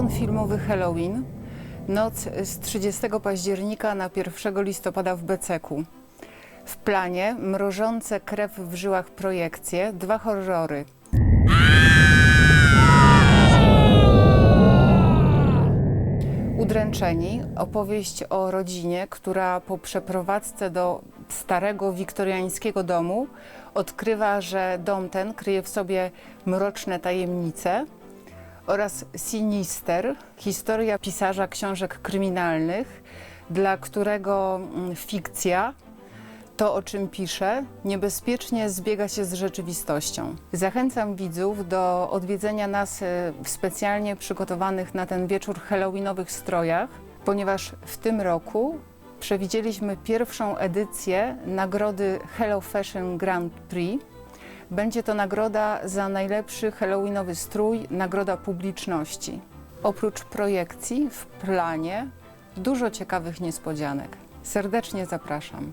Maraton filmowy Halloween. Noc z 30 października na 1 listopada w Beceku. W planie mrożące krew w żyłach projekcje, dwa horrory. Udręczeni opowieść o rodzinie, która po przeprowadzce do starego wiktoriańskiego domu odkrywa, że dom ten kryje w sobie mroczne tajemnice oraz Sinister, historia pisarza książek kryminalnych, dla którego mm, fikcja, to o czym pisze, niebezpiecznie zbiega się z rzeczywistością. Zachęcam widzów do odwiedzenia nas e, w specjalnie przygotowanych na ten wieczór halloweenowych strojach, ponieważ w tym roku przewidzieliśmy pierwszą edycję nagrody Hello Fashion Grand Prix. Będzie to nagroda za najlepszy halloweenowy strój, nagroda publiczności. Oprócz projekcji w planie dużo ciekawych niespodzianek. Serdecznie zapraszam.